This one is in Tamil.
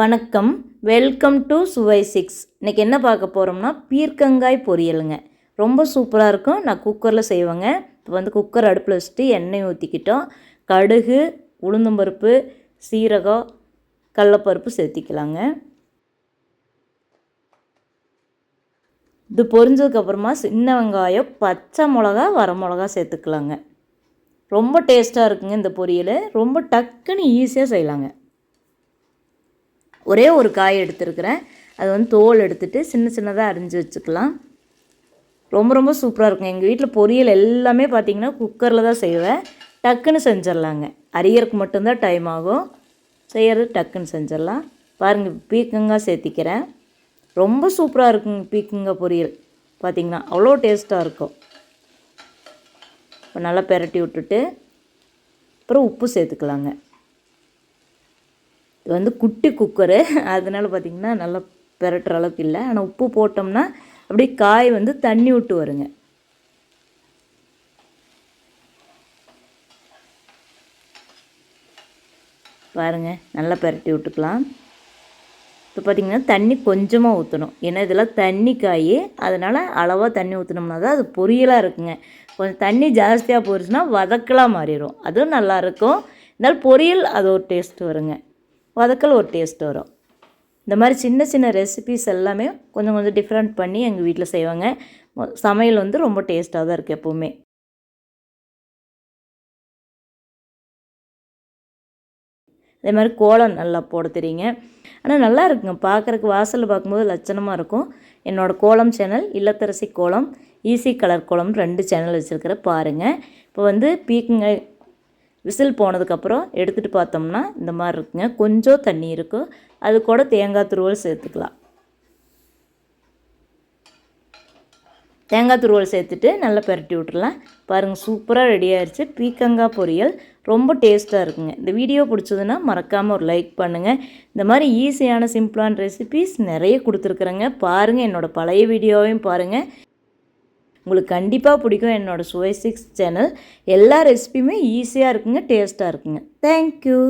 வணக்கம். வெல்கம் டு சுவை சிக்ஸ் இன்றைக்கி என்ன பார்க்க போகிறோம்னா பீர்க்கங்காய் பொரியலுங்க. ரொம்ப சூப்பராக இருக்கும். நான் குக்கரில் செய்வேங்க. இப்போ வந்து குக்கர் அடுப்பில் வச்சுட்டு எண்ணெய் ஊற்றிக்கிட்டோம் கடுகு உளுந்தம்பருப்பு சீரகம் கடலப்பருப்பு சேர்த்திக்கலாங்க. இது பொரிஞ்சதுக்கப்புறமா சின்ன வெங்காயம் பச்சை மிளகா வர மிளகா சேர்த்துக்கலாங்க. ரொம்ப டேஸ்ட்டாக இருக்குங்க இந்த பொரியல். ரொம்ப டக்குன்னு ஈஸியாக செய்யலாங்க. ஒரே ஒரு காய் எடுத்துருக்கிறேன். அது வந்து தோல் எடுத்துகிட்டு சின்ன சின்னதாக அரிஞ்சு வச்சுக்கலாம். ரொம்ப ரொம்ப சூப்பராக இருக்கும். எங்கள் வீட்டில் பொரியல் எல்லாமே பார்த்திங்கன்னா குக்கரில் தான் செய்வேன். டக்குன்னு செஞ்சிடலாங்க. அரியருக்கு மட்டும்தான் டைம் ஆகும். செய்கிறது டக்குன்னு செஞ்சிடலாம். பாருங்கள் பீக்கங்காய் சேர்த்திக்கிறேன். ரொம்ப சூப்பராக இருக்குங்க பீக்கங்காய் பொரியல். பார்த்திங்கன்னா அவ்வளோ டேஸ்ட்டாக இருக்கும். இப்போ நல்லா பெரட்டி விட்டுட்டு அப்புறம் உப்பு சேர்த்துக்கலாங்க. இது வந்து குட்டி குக்கரு. அதனால பார்த்திங்கன்னா நல்லா பெரட்டுற அளவுக்கு இல்லை. ஆனால் உப்பு போட்டோம்னா அப்படியே காய் வந்து தண்ணி விட்டு வருங்க. பாருங்கள் நல்லா பெரட்டி விட்டுக்கலாம். இப்போ பார்த்திங்கன்னா தண்ணி கொஞ்சமாக ஊற்றணும் ஏன்னா இதெல்லாம் தண்ணி காய் அதனால் அளவாக தண்ணி ஊற்றினோம்னா தான் அது பொரியலாக இருக்குங்க. கொஞ்சம் தண்ணி ஜாஸ்தியாக போயிடுச்சுன்னா வதக்கலாக மாறிடும். அதுவும் நல்லாயிருக்கும் இருந்தாலும் பொரியல் அது ஒரு டேஸ்ட் வருங்க. வதக்கல் ஒரு டேஸ்ட் வரும். இந்த மாதிரி சின்ன சின்ன ரெசிபிஸ் எல்லாமே கொஞ்சம் கொஞ்சம் டிஃப்ரெண்ட் பண்ணி எங்கள் வீட்டில் செய்வாங்க. சமையல் வந்து ரொம்ப டேஸ்ட்டாக தான் இருக்குது எப்போவுமே. அதே மாதிரி கோலம் நல்லா போட தெரியுங்க. ஆனால் நல்லா இருக்குங்க. பார்க்குறக்கு வாசலில் பார்க்கும்போது லட்சணமாக இருக்கும். என்னோடய கோலம் சேனல் இல்லத்தரசி கோலம் ஈஸி கலர் கோலம் ரெண்டு சேனல் வச்சுருக்கிற பாருங்கள் இப்போ வந்து பீக்கங்காய் விசில் போனதுக்கப்புறம் எடுத்துகிட்டு பார்த்தோம்னா இந்த மாதிரி இருக்குங்க. கொஞ்சம் தண்ணி இருக்கும் அது கூட தேங்காய் துருவல் சேர்த்துக்கலாம். தேங்காய் துருவல் சேர்த்துட்டு நல்லா பரட்டி விட்டுறலாம். பாருங்கள் சூப்பராக ரெடி ஆயிடுச்சு பீக்கங்காய் பொரியல். ரொம்ப டேஸ்ட்டாக இருக்குங்க. இந்த வீடியோ பிடிச்சதுன்னா மறக்காமல் ஒரு லைக் பண்ணுங்கள் இந்த மாதிரி ஈஸியான சிம்பிளான ரெசிபீஸ் நிறைய கொடுத்துருக்குறேங்க. பாருங்கள் என்னோடய பழைய வீடியோவையும் பாருங்கள் உங்களுக்கு கண்டிப்பாக பிடிக்கும் என்னோடய சுவை சிக்ஸ் சேனல் எல்லா ரெசிபியுமே ஈஸியாக இருக்குங்க டேஸ்ட்டாக இருக்குங்க. தேங்க்யூ